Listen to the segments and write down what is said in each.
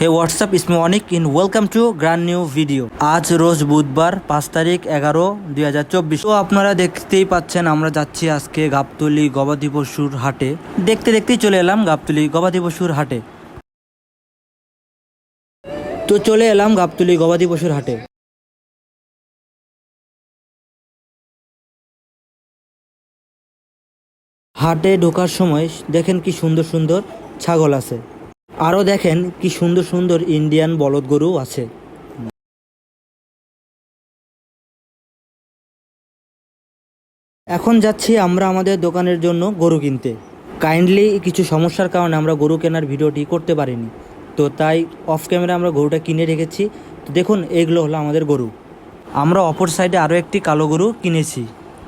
হে WhatsApp ইসমে Anik in welcome to grand new video আজ রোজ বুধবার, পাঁচ তারিখ এগারো, দুই হাজার চব্বিশ। তো আপনারা দেখতেই পাচ্ছেন, আমরা যাচ্ছি আজকে গাবতলি গবাদি পশুর হাটে। দেখতে দেখতেই চলে এলাম গাবতলি গবাদি পশুর হাটে। তো চলে এলাম গাবতলি গবাদি পশুর হাটে। হাটে ঢোকার সময় দেখেন কি সুন্দর সুন্দর ছাগল আছে। আরও দেখেন কি সুন্দর সুন্দর ইন্ডিয়ান বলদ গরু আছে। এখন যাচ্ছি আমরা আমাদের দোকানের জন্য গরু কিনতে। কাইন্ডলি কিছু সমস্যার কারণে আমরা গরু কেনার ভিডিওটি করতে পারিনি। তো তাই অফ ক্যামেরা আমরা গরুটা কিনে রেখেছি। তো দেখুন, এগুলো হলো আমাদের গরু। আমরা অপর সাইডে আরও একটি কালো গরু কিনেছি।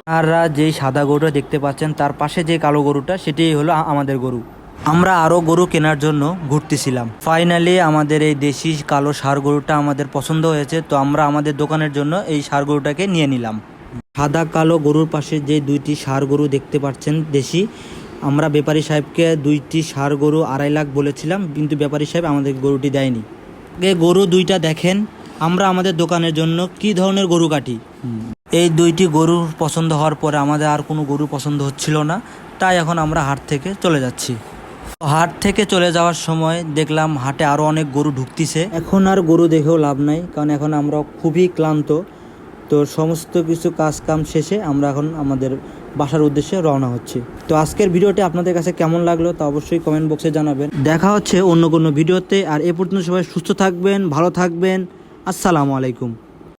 আপনারা যেই সাদা গরুটা দেখতে পাচ্ছেন, তার পাশে যে কালো গরুটা, সেটাই হলো আমাদের গরু। আমরা আরও গরু কেনার জন্য ঘুরতেছিলাম। ফাইনালি আমাদের এই দেশি কালো সার গরুটা আমাদের পছন্দ হয়েছে, তো আমরা আমাদের দোকানের জন্য এই সার গরুটাকে নিয়ে নিলাম। সাদা কালো গরুর পাশে যে দুইটি সার গরু দেখতে পাচ্ছেন দেশি, আমরা ব্যাপারী সাহেবকে দুইটি সার গরু আড়াই লাখ বলেছিলাম, কিন্তু ব্যাপারী সাহেব আমাদের গরুটি দেয়নি। আগে গরু দুইটা দেখেন, আমরা আমাদের দোকানের জন্য কি ধরনের গরু কাটি? এই দুইটি গরু পছন্দ হওয়ার পরে আমাদের আর কোনো গরু পছন্দ হচ্ছিল না, তাই এখন আমরা হাট থেকে চলে যাচ্ছি। হাট থেকে চলে যাওয়ার সময় দেখলাম হাটে আরও অনেক গরু ঢুকতিছে। এখন আর গরু দেখেও লাভ নাই, কারণ এখন আমরা খুবই ক্লান্ত। তো সমস্ত কিছু কাজ কাম শেষে আমরা এখন আমাদের বাসার উদ্দেশ্যে রওনা হচ্ছি। তো আজকের ভিডিওটি আপনাদের কাছে কেমন লাগল তা অবশ্যই কমেন্ট বক্সে জানাবেন। দেখা হচ্ছে অন্য কোনো ভিডিওতে, আর এ পর্যন্ত সবাই সুস্থ থাকবেন, ভালো থাকবেন। আসসালামু আলাইকুম।